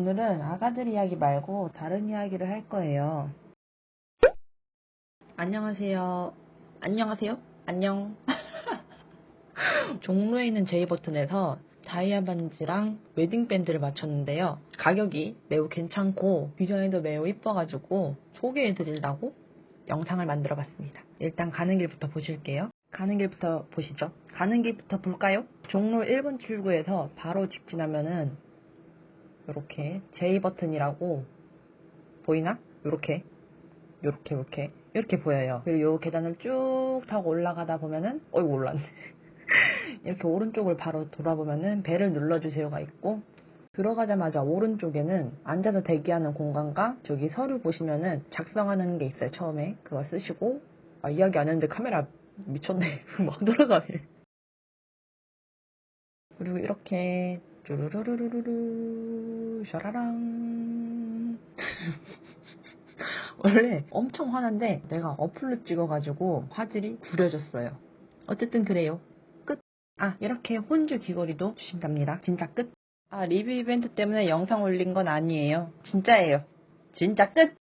오늘은 아가들 이야기 말고 다른 이야기를 할 거예요. 안녕하세요. 안녕하세요. 안녕. 종로에 있는 제이버튼에서 다이아 반지랑 웨딩 밴드를 맞췄는데요. 가격이 매우 괜찮고 디자인도 매우 이뻐가지고 소개해드리려고 영상을 만들어 봤습니다. 일단 가는 길부터 보실게요. 가는 길부터 보시죠. 가는 길부터 볼까요? 종로 1번 출구에서 바로 직진하면은 이렇게 J 버튼이라고 보이나? 요렇게 요렇게 요렇게 이렇게 보여요. 그리고 요 계단을 쭉 타고 올라가다 보면은 어이구 올랐네. 이렇게 오른쪽을 바로 돌아보면은 배를 눌러주세요가 있고 들어가자마자 오른쪽에는 앉아서 대기하는 공간과 저기 서류 보시면은 작성하는 게 있어요 처음에 그거 쓰시고 아 이야기 안 했는데 카메라 미쳤네 막 돌아가네 그리고 이렇게 쭈루루루루루 샤라랑 원래 엄청 화난데 내가 어플로 찍어가지고 화질이 구려졌어요 어쨌든 그래요 끝 아 이렇게 혼주 귀걸이도 주신답니다 진짜 끝 아, 리뷰 이벤트 때문에 영상 올린 건 아니에요. 진짜예요. 진짜 끝!